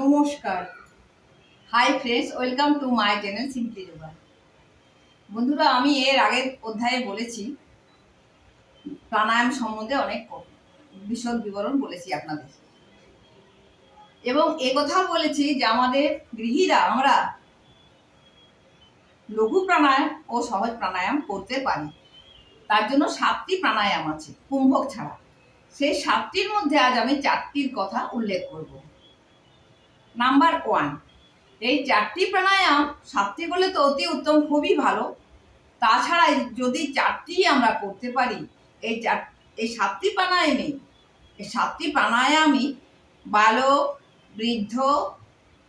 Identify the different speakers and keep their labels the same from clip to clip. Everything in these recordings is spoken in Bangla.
Speaker 1: নমস্কার। Hi friends welcome to my channel Simply Yoga বন্ধুরা, আমি এর আগের অধ্যায়ে বলেছি, প্রাণায়াম সম্বন্ধে অনেক বিশদ বিবরণ বলেছি আপনাদের। এবং এ কথাও বলেছি যে আমাদের গৃহীরা, আমরা লঘু প্রাণায়াম ও সহজ প্রাণায়াম করতে পারি। তার জন্য সাতটি প্রাণায়াম আছে, কুম্ভক ছাড়া। সেই সাতটির মধ্যে আজ আমি চারটির কথা উল্লেখ করব। Number one. এই চারটি প্রাণায়াম সাতটি করলে তো অতি উত্তম, খুবই ভালো। তাছাড়া যদি চারটি আমরা করতে পারি, এই চার, এই সাতটি প্রাণায়ামে, এই সাতটি প্রাণায়ামই বালক, বৃদ্ধ,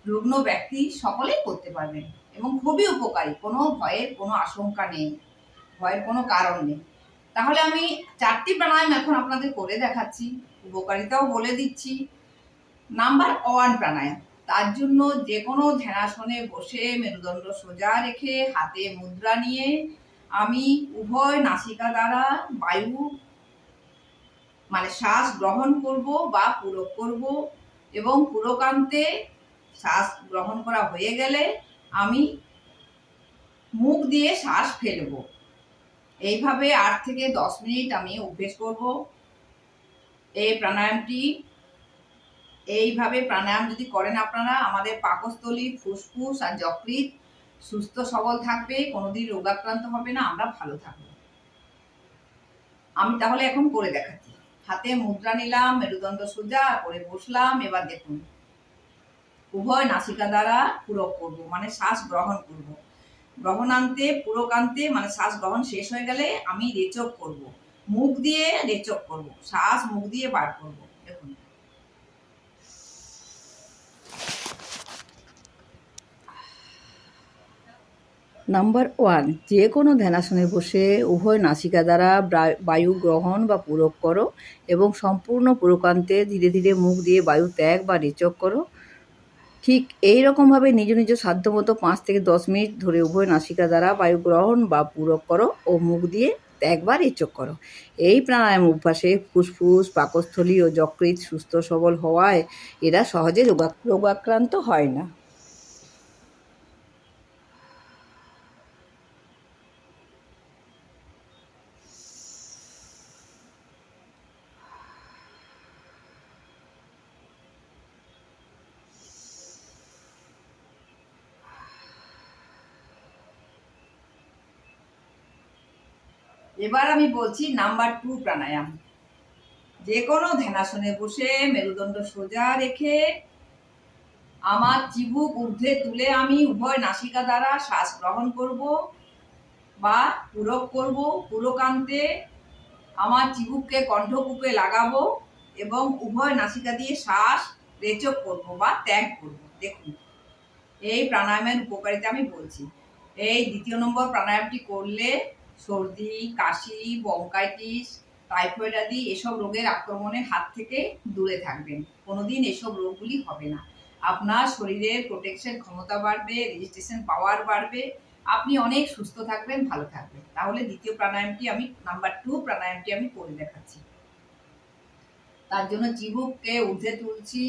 Speaker 1: রুগ্ন ব্যক্তি সকলেই করতে পারবেন এবং খুবই উপকারী। কোনো ভয়ের কোনো আশঙ্কা নেই, ভয়ের কোনো কারণ নেই। তাহলে আমি চারটি প্রাণায়াম এখন আপনাদের করে দেখাচ্ছি, উপকারিতাও বলে দিচ্ছি। নাম্বার ওয়ান প্রাণায়াম। তার জন্য যে কোনো ধ্যানাসনে বসে মেরুদণ্ড সোজা রেখে হাতে মুদ্রা নিয়ে আমি উভয় নাসিকা দ্বারা বায়ু মানে শ্বাস গ্রহণ করব বা পূরক করব এবং পুরকান্তে শ্বাস গ্রহণ করা হয়ে গেলে আমি মুখ দিয়ে শ্বাস ফেলব। এইভাবে আট থেকে দশ মিনিট আমি অভ্যেস করব। এই প্রাণায়ামটি এইভাবে প্রাণায়াম যদি করেন আপনারা, আমাদের পাকস্থলী, ফুসফুস আর যকৃৎ সুস্থ সবল থাকবে, কোনোদিন রোগাক্রান্ত হবে না, আমরা ভালো থাকব। আমি তাহলে এখন করে দেখাচ্ছি। হাতে মুদ্রা নিলাম, মেরুদণ্ড সোজা করে বসলাম, এবার দেখুন। উভয় নাসিকা দ্বারা পূরক করব মানে শ্বাস গ্রহণ করব। গ্রহণান্তে, পুরকান্তে মানে শ্বাস গ্রহণ শেষ হয়ে গেলে আমি রেচক করব। মুখ দিয়ে রেচক করব, শ্বাস মুখ দিয়ে বার করব দেখুন
Speaker 2: নাম্বার ওয়ান যে কোনো ধ্যানাসনে বসে উভয় নাসিকা দ্বারা বায়ু গ্রহণ বা পূরক করো এবং সম্পূর্ণ পুরকান্তে ধীরে ধীরে মুখ দিয়ে বায়ু ত্যাগ বা রেচক করো। ঠিক এই রকমভাবে নিজ নিজ সাধ্যমতো পাঁচ থেকে দশ মিনিট ধরে উভয় নাসিকা দ্বারা বায়ু গ্রহণ বা পূরক করো ও মুখ দিয়ে বা রেচক করো। এই প্রাণায়াম অভ্যাসে ফুসফুস, পাকস্থলী ও যকৃত সুস্থ সবল হওয়ায় এরা সহজে রোগা রোগাক্রান্ত হয় না।
Speaker 1: এবার আমি বলছি নাম্বার টু প্রাণায়াম। যে কোনো ধ্যানাসনে বসে মেরুদণ্ড সোজা রেখে আমার চিবুক ঊর্ধ্বে তুলে আমি উভয় নাসিকা দ্বারা শ্বাস গ্রহণ করব বা পূরক করব, পুরকান্তে আমার চিবুককে কণ্ঠকূপে লাগাবো এবং উভয় নাসিকা দিয়ে শ্বাস রেচক করব বা ত্যাগ করব। দেখুন, এই প্রাণায়ামের উপকারিতা আমি বলছি। এই দ্বিতীয় নম্বর প্রাণায়ামটি করলে সর্দি, কাশি বঙ্কাইটিস টাইফয়েড আদি এসব রোগের আক্রমণের হাত থেকে দূরে থাকবেন। কোনোদিন এসব রোগগুলি হবে না। আপনার শরীরের প্রোটেকশন ক্ষমতা বাড়বে রেজিস্ট্রেশন পাওয়ার বাড়বে। আপনি অনেক সুস্থ থাকবেন, ভালো থাকবেন। তাহলে দ্বিতীয় প্রাণায়ামটি আমি নাম্বার টু প্রাণায়ামটি আমি করে দেখাচ্ছি। তার জন্য চিবুককে ঊর্ধ্বে তুলছি।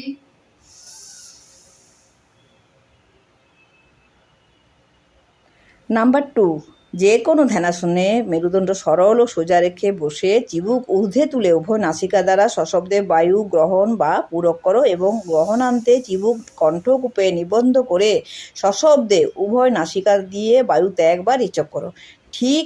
Speaker 2: নাম্বার টু যে কোনো ধ্যানাসনে মেরুদণ্ড সরল ও সোজা রেখে বসে চিবুক ঊর্ধ্বে তুলে উভয় নাসিকা দ্বারা সশব্দে বায়ু গ্রহণ বা পূরক করো এবং গ্রহণান্তে চিবুক কণ্ঠকূপে নিবন্ধ করে সশব্দে উভয় নাসিকা দিয়ে বায়ু ত্যাগ বা রিচক করো। ঠিক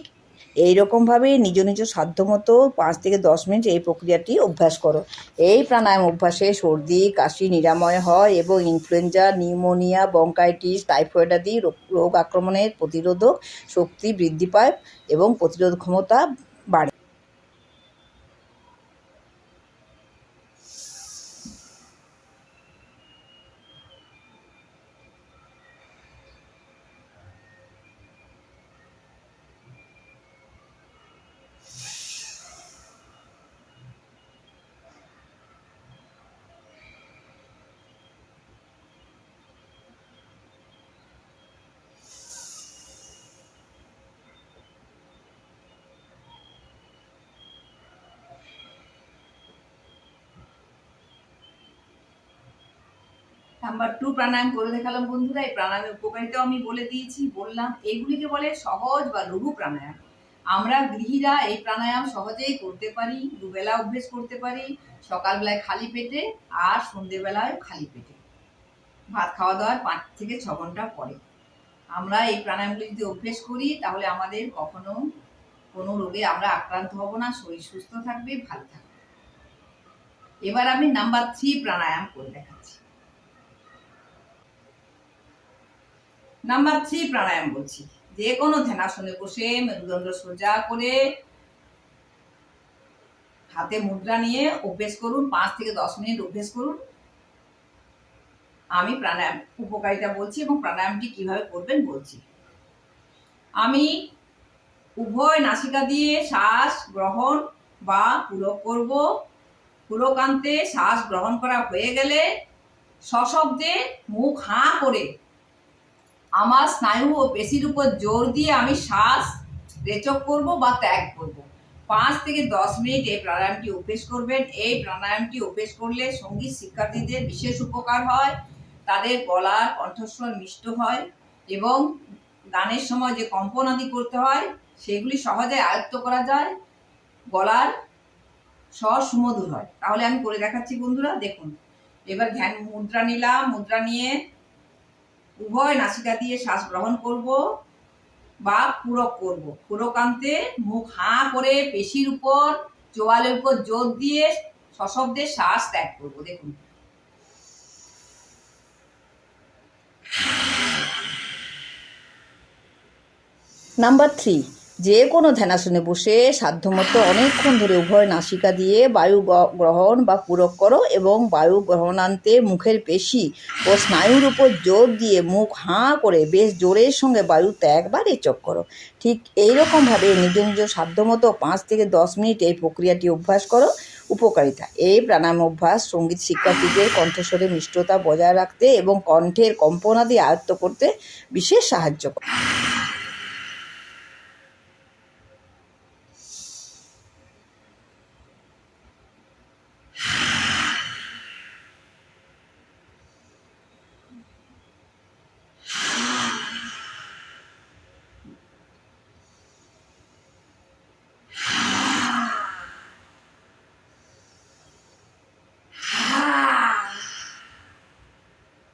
Speaker 2: এই রকমভাবে নিজ নিজ সাধ্যমতো পাঁচ থেকে দশ মিনিট এই প্রক্রিয়াটি অভ্যাস করো। এই প্রাণায়াম অভ্যাসে সর্দি, কাশি নিরাময় হয় এবং ইনফ্লুয়েঞ্জা নিউমোনিয়া বঙ্কাইটিস টাইফয়েড আদি রোগ রোগ আক্রমণের প্রতিরোধক শক্তি বৃদ্ধি পায় এবং প্রতিরোধ ক্ষমতা বাড়ে।
Speaker 1: নাম্বার টু প্রাণায়াম করে দেখালাম বন্ধুরা, এই প্রাণায়ামের উপকারিতাও আমি বলে দিয়েছি, বললাম এইগুলিকে বলে সহজ বা লঘু প্রাণায়াম। আমরা গৃহীরা এই প্রাণায়াম সহজেই করতে পারি, দুবেলা অভ্যেস করতে পারি, সকালবেলায় খালি পেটে আর সন্ধেবেলায় খালি পেটে। ভাত খাওয়া দাওয়ার পাঁচ থেকে ছ ঘণ্টা পরে। আমরা এই প্রাণায়ামগুলি যদি অভ্যেস করি, তাহলে আমাদের কখনো কোনো রোগে আমরা আক্রান্ত হব না, শরীর সুস্থ থাকবে, ভালো থাকবে। এবার আমি নাম্বার থ্রি প্রাণায়াম করে দেখাচ্ছি। নাম্বার থ্রি প্রাণায়াম বলছি। যে কোনো ধ্যানাসনে বসে মেরুদণ্ড সোজা করে হাতে মুদ্রা নিয়ে অভ্যেস করুন, পাঁচ থেকে দশ মিনিট অভ্যেস করুন। আমি প্রাণায়াম উপকারিতা বলছি এবং প্রাণায়ামটি কীভাবে করবেন বলছি। আমি উভয় নাসিকা দিয়ে শ্বাস গ্রহণ বা পূরক করব। পুরকান্তে শ্বাস গ্রহণ করা হয়ে গেলে সশব্দে মুখ হাঁ করে আমার স্নায়ু ও পেশির উপর জোর দিয়ে আমি শ্বাস, রেচক করব বা ত্যাগ করব। পাঁচ থেকে দশ মিনিট এই প্রাণায়ামটি অভ্যেস করবেন। এই প্রাণায়ামটি অভ্যেস করলে সংগীত শিক্ষার্থীদের বিশেষ উপকার হয়, তাদের গলার কণ্ঠস্বর মিষ্ট হয় এবং গানের সময় যে কম্পন আদি করতে হয়, সেগুলি সহজে আয়ত্ত করা যায়, গলার স্বর সুমধুর হয়। তাহলে আমি করে দেখাচ্ছি বন্ধুরা, দেখুন। এবার ধ্যান, মুদ্রা নিলাম, মুদ্রা নিয়ে উভয় নাসিকা দিয়ে শ্বাস গ্রহণ করব বা পূরক করব। পুরকান্তে মুখ হাঁ করে পেশির উপর, চোয়ালের উপর জোর দিয়ে সশব্দে শ্বাস ত্যাগ করব। দেখুন।
Speaker 2: নাম্বার থ্রি যে কোনো ধ্যানাসনে বসে সাধ্যমতো অনেকক্ষণ ধরে উভয় নাসিকা দিয়ে বায়ু গ্রহণ বা পূরক করো এবং বায়ু গ্রহণান্তে মুখের পেশি ও স্নায়ুর উপর জোর দিয়ে মুখ হাঁ করে বেশ জোরের সঙ্গে বায়ু ত্যাগ বা রেচক করো। ঠিক এইরকমভাবে নিজ নিজ সাধ্যমতো পাঁচ থেকে দশ মিনিট এই প্রক্রিয়াটি অভ্যাস করো। উপকারিতা এই প্রাণায়াম অভ্যাস সংগীত শিক্ষার্থীদের কণ্ঠস্বরে মিষ্টতা বজায় রাখতে এবং কণ্ঠের কম্পনাদি আয়ত্ত করতে বিশেষ সাহায্য করে।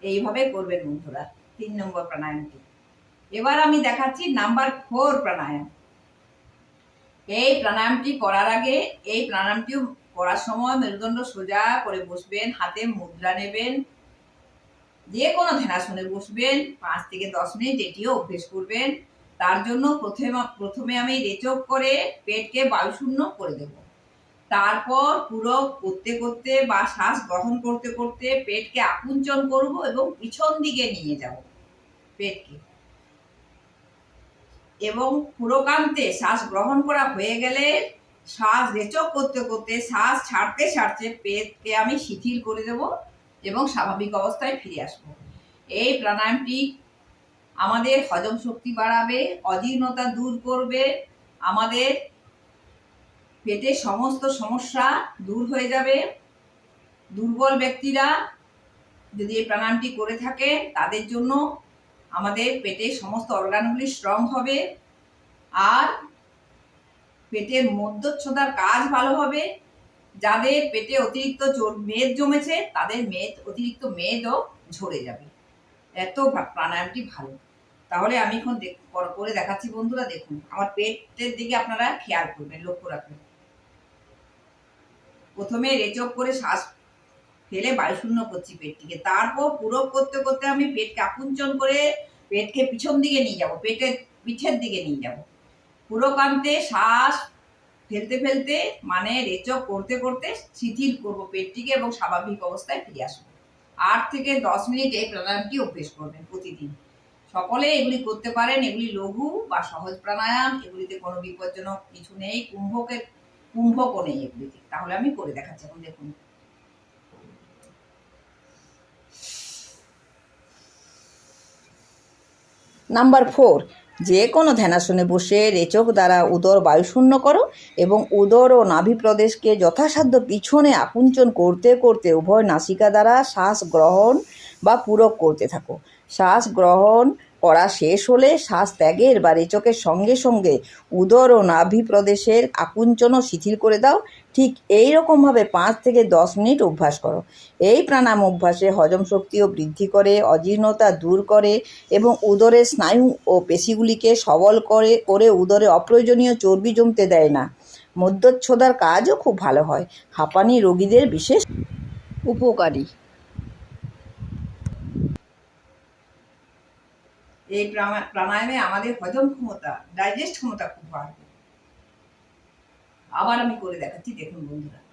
Speaker 1: এইভাবে করবেন বন্ধুরা, তিন নম্বর প্রাণায়ামটি। এবার আমি দেখাচ্ছি নাম্বার ফোর প্রাণায়াম। এই প্রাণায়ামটি করার আগে, এই প্রাণায়ামটি করার সময় মেরুদণ্ড সোজা করে বসবেন, হাতে মুদ্রা নেবেন, যে কোনো ধ্যানাসনে বসবেন, পাঁচ থেকে দশ মিনিট এটিও অভ্যেস করবেন। তার জন্য প্রথমে প্রথমে আমি রেচক করে পেটকে বায়ুশূন্য করে দেব। তারপর পুরো করতে করতে বা শ্বাস গ্রহণ করতে করতে পেটকে আকুঞ্চন করব এবং পিছন দিকে নিয়ে যাব পেটকে। এবং পুরোকান্তে শ্বাস গ্রহণ করা হয়ে গেলে শ্বাস রেচক করতে করতে, শ্বাস ছাড়তে ছাড়তে পেটকে আমি শিথিল করে দেব এবং স্বাভাবিক অবস্থায় ফিরে আসব। এই প্রাণায়ামটি আমাদের হজম শক্তি বাড়াবে অজীর্ণতা দূর করবে, আমাদের পেটের সমস্ত সমস্যা দূর হয়ে যাবে। দুর্বল ব্যক্তিরা যদি এই প্রাণায়ামটি করে থাকে, তাদের জন্য আমাদের পেটের সমস্ত অর্গানগুলি স্ট্রং হবে আর পেটের মধ্যচ্ছদার কাজ ভালো হবে। যাদের পেটে অতিরিক্ত মেদ জমেছে, তাদের মেদ অতিরিক্ত মেদও ঝরে যাবে। এত প্রাণায়ামটি ভালো। তাহলে আমি এখন করে দেখাচ্ছি বন্ধুরা, দেখুন। আমার পেটের দিকে আপনারা খেয়াল করবেন, লক্ষ্য রাখবেন। প্রথমে রেচক করে শ্বাস ফেলে বায়ুশূন্য করছি পেটটিকে। তারপর পূরক করতে করতে আমি পেটকে আকুঞ্চন করে পেটকে পিছন দিকে নিয়ে যাব পেটের পিঠের দিকে নিয়ে যাব। পুরোকান্তে শ্বাস ফেলতে ফেলতে মানে রেচক করতে করতে শিথিল করব পেটটিকে এবং স্বাভাবিক অবস্থায় ফিরে আসব। আট থেকে দশ মিনিট এই প্রাণায়ামটি অভ্যেস করবেন প্রতিদিন। সকলে এগুলি করতে পারেন, এগুলি লঘু বা সহজ প্রাণায়াম, এগুলিতে কোনো বিপজ্জনক কিছু নেই। কুম্ভকের কুম্ভকও নেই এগুলিতে। তাহলে আমি করে দেখাচ্ছি, এখন দেখুন।
Speaker 2: নাম্বার ফোর যে কোনো ধ্যানাসনে বসে রেচক দ্বারা উদর বায়ুশূন্য করো এবং উদর ও নাভি প্রদেশকে যথাসাধ্য পিছনে আকুঞ্চন করতে করতে উভয় নাসিকা দ্বারা শ্বাস গ্রহণ বা পূরক করতে থাকো। শ্বাস গ্রহণ করা শেষ হলে শ্বাস ত্যাগের বা রেচকের সঙ্গে সঙ্গে উদর ও নাভি প্রদেশের আকুঞ্চনও শিথিল করে দাও। ঠিক এই রকমভাবে পাঁচ থেকে দশ মিনিট অভ্যাস করো। এই প্রাণায়াম অভ্যাসে হজম শক্তিও বৃদ্ধি করে, অজীর্ণতা দূর করে এবং উদরের স্নায়ু ও পেশিগুলিকে সবল করে করে উদরে অপ্রয়োজনীয় চর্বি জমতে দেয় না। মধ্যচ্ছদার কাজও খুব ভালো হয়। হাঁপানি রোগীদের বিশেষ উপকারী।
Speaker 1: এই প্রাণা- প্রাণায়ামে আমাদের হজম ক্ষমতা ডাইজেস্ট ক্ষমতা খুব বাড়বে। আবার আমি করে দেখাচ্ছি, দেখুন বন্ধুরা।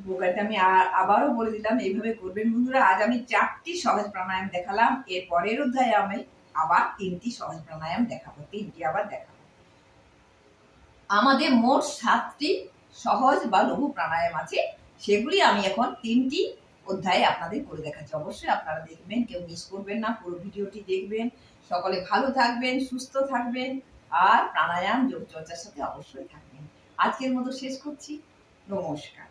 Speaker 1: উপকারিতা আমি আবারও বলে দিলাম, এইভাবে করবেন বন্ধুরা। আজ আমি চারটি সহজ প্রাণায়াম দেখালাম। এর পরের অধ্যায়ে আমি আবার তিনটি সহজ প্রাণায়াম দেখাবো, তিনটি আবার দেখাবো। আমাদের মোট সাতটি সহজ বা লঘু প্রাণায়াম আছে। সেগুলি আমি এখন তিনটি অধ্যায়ে আপনাদের করে দেখাচ্ছি। অবশ্যই আপনারা দেখবেন, কেউ মিস করবেন না, পুরো ভিডিওটি দেখবেন। সকলে ভালো থাকবেন, সুস্থ থাকবেন, আর প্রাণায়াম, যোগ চর্চার সাথে অবশ্যই থাকবেন। আজকের মতো শেষ করছি। নমস্কার।